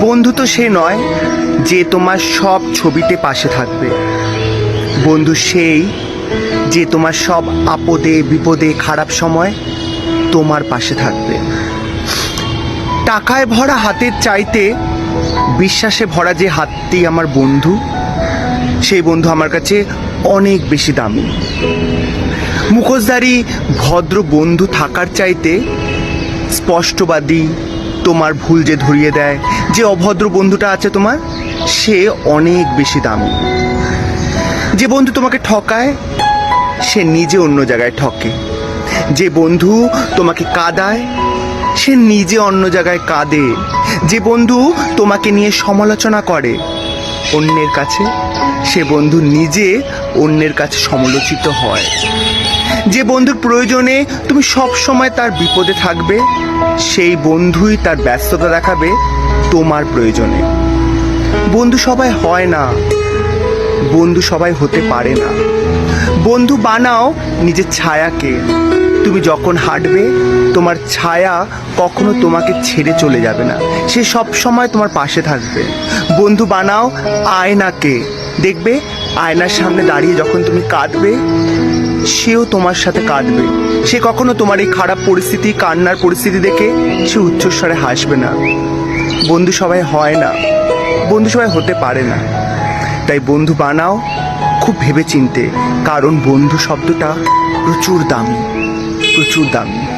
বন্ধু তো সে নয় যে তোমার সব ছবিতে পাশে থাকবে। বন্ধু সেই যে তোমার সব আপদে, বিপদে, খারাপ সময় তোমার পাশে থাকবে। টাকায় ভরা হাতের চাইতে, বিশ্বাসে ভরা যে হাতটি আমার বন্ধু, সেই বন্ধু আমার কাছে অনেক বেশি দামি। মুখোশধারী ভদ্র বন্ধু থাকার চাইতে স্পষ্টবাদী তোমার ভুল যে ধরিয়ে দেয়, যে অভদ্র বন্ধুটা আছে তোমার, সে অনেক বেশি দামি। যে বন্ধু তোমাকে ঠকায়, সে নিজে অন্য জায়গায় ঠকে। যে বন্ধু তোমাকে কাদায়, সে নিজে অন্য জায়গায় কাঁদে। যে বন্ধু তোমাকে নিয়ে সমালোচনা করে, অন্যের কাছে, সে বন্ধু নিজে অন্যের কাছে সমালোচিত হয়। যে বন্ধুর প্রয়োজনে তুমি সব সময় তার বিপদে থাকবে, সেই বন্ধুই তার ব্যস্ততা দেখাবে তোমার প্রয়োজনে। বন্ধু সবাই হয় না, বন্ধু সবাই হতে পারে না। বন্ধু বানাও নিজের ছায়াকে, তুমি যখন হাঁটবে, তোমার ছায়া কখনো তোমাকে ছেড়ে চলে যাবে না। সে সব সময় তোমার পাশে থাকবে। বন্ধু বানাও আয়নাকে, দেখবে আয়নার সামনে দাঁড়িয়ে যখন তুমি কাঁদবে, সেও তোমার সাথে কাঁদবে। সে কখনো তোমার এই খারাপ পরিস্থিতি, কান্নার পরিস্থিতি দেখে সে উচ্চস্বরে হাসবে না। বন্ধু সবাই হয় না। বন্ধু সবাই হতে পারে না। তাই বন্ধু বানাও খুব ভেবে চিনতে কারণ বন্ধু শব্দটা প্রচুর দামি প্রচুর দামি।